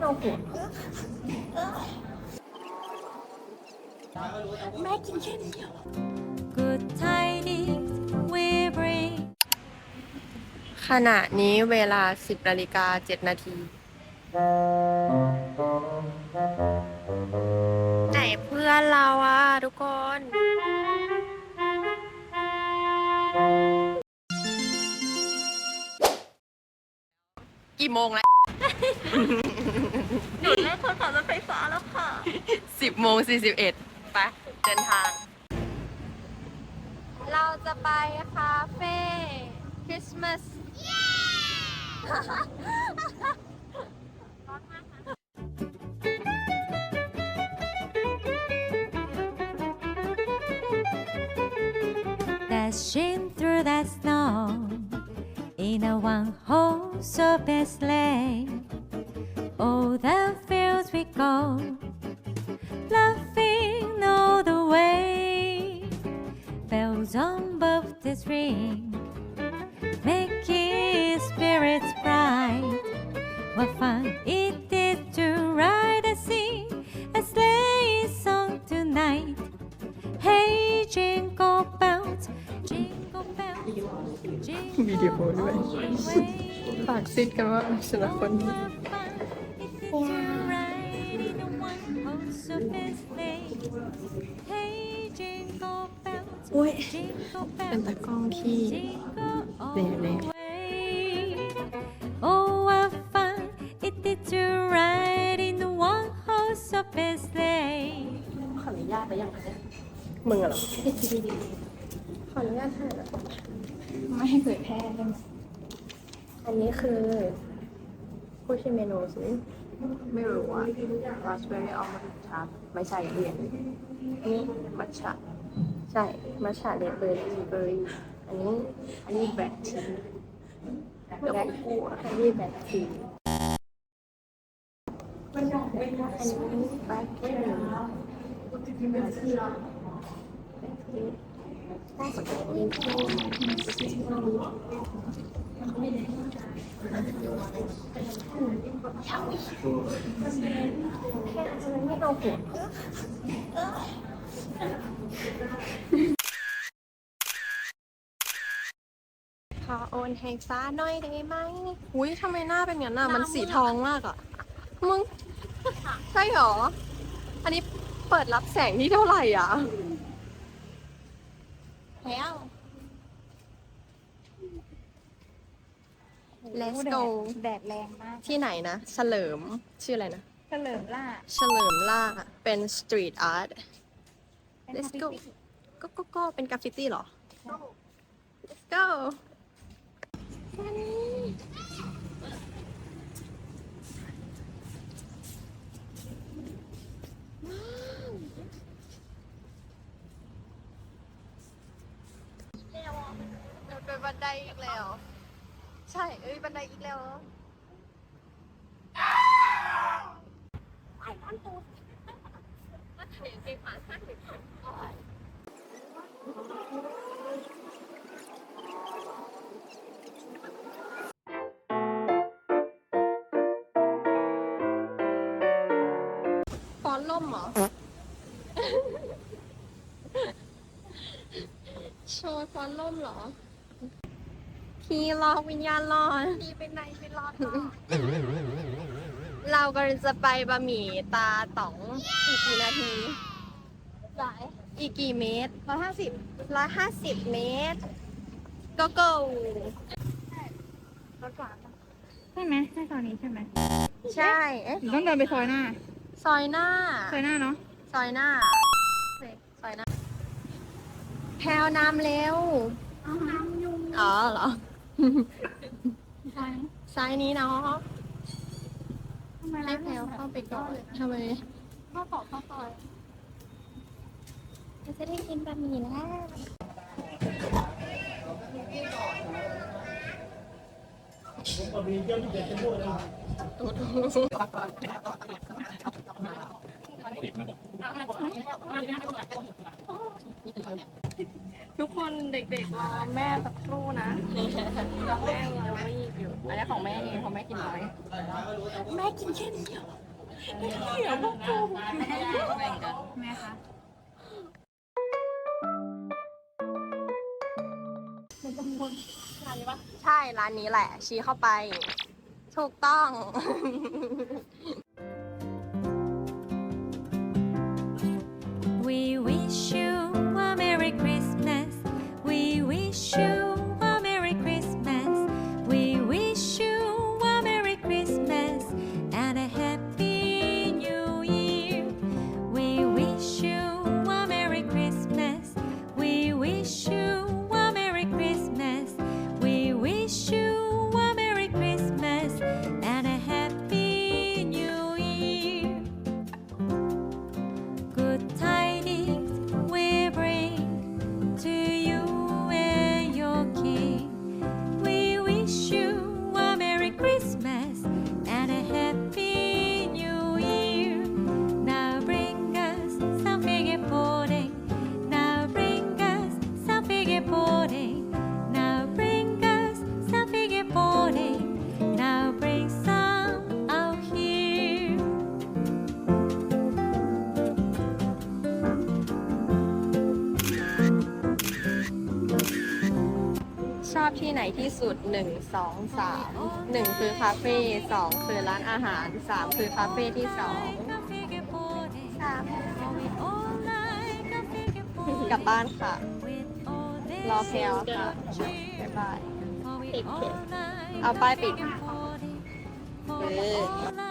เอาหัวแม่กินแค่นี้ Good tidings we bring ขณะนี้เวลา 10นาฬิกา7นาที ไหนเพื่อนเราอะทุกคนกี่โมงแล้ว หนูเล่นโทรศัพท์รถไฟฟ้าแล้วค่ะสิบโมงสี่สิบเอ็ดไปเดินทาง เราจะไปคาเฟ่คริสต์มาส Dashing through the snow in a one horse open sleigh. all the fields we go, laughing all the way. Bells on both the ring, making spirits bright. What fun it is to ride and sing a sleigh song tonight. Hey, jingle bells, jingle bells, jingle bells. Video call, right? Seat, come on, I'm oh, one-horse open sleigh. Hey, jingle bells, โอ้ย jingle เป็น bells, ตากล้องที่ jingle all Nè, nè. the way. Oh, what fun it is to ride in a one-horse open sleigh. ขออนุญาตไปยังคะมึงอะเหรอ ขออนุญาตถ่ายนะไม่ให้เผยแพร่ได้ไหมอันนี้คือ ผู้ชิมเมนูสิ ไม่รู้ว่าราสเบอร์รี่อัลมอนด์ชาไม่ใช่เรียนนี่มัทฉะใช่ มัทฉะเรดเบอร์รี่เบอร์รี่อันนี้ อันนี้แบล็คทีแบล็กูอันนี้แบล็คทีอันนี้แบล็คที ขอโอนให้ฟ้าหน่อยได้ไหมอุ้ยทำไมหน้าเป็นงั้นน่ะ มันสีทองมากอะ มึง ใช่หรอ อันนี้เปิดรับแสงที่เท่าไหร่อะ แล้ว Let's go แดดแรงมากที่ไหนนะ เฉลิม ชื่ออะไรนะ เฉลิมล่าเฉลิมล่า เป็นสตรีทอาร์ต Let's go ก็ก็ก็เป็นกราฟฟิตี้เหรอ Let's go มันเป็น บันไดอีกแล้ว ใช่ เอ้ยบันไดอีกแล้วฟอนล่มเหรอ โชว์ฟอนล่มเหรอ พี่รอวิญญาณรอนพี่ไปไหนไปรอก่อนเรากำลังจะไปบะหมี่ตาต๋องอีกกี่นาที หลายอีกกี่เมตรร้อยห้าสิบร้อยห้าสิบเมตร ก็เ go รถกว่าปะใช่ไหมใช่ตอนนี้ใช่ไหมใช่เอ๊ะหรือต้องเดินไปซอยหน้า ซอยหน้า ซอยหน้าเนาะ ซอยหน้า ซอยหน้า แพลวน้ำเร็วเอาน้ำยุง อ๋อเหรอ ซอยซ้ายนี้เนาะทำไมให้แพลวเข้าไปก่อนทำไมข้าวต่อข้าวซอยจะได้กินบะหมี่แล้วทุก คนเด็กๆรอแม่สักครู่นะแม่ยังไม่อยู่อันนี้ของแม่เองของแม่กินน้อยแม่กินแค่นี้เหรอไม่ได้เหรอพวกกูแม่คะใช่ร้านนี้แหละ ชี้เข้าไป ถูกต้อง wish ที่ไหนที่สุด 1 2 3 1 คือคาเฟ่2คือร้านอาหาร 3 คือคาเฟ่ที่2กลับบ้านค่ะ รอแพลวค่ะบ๊ายบายปิดเพจเอาป้ายปิดเออ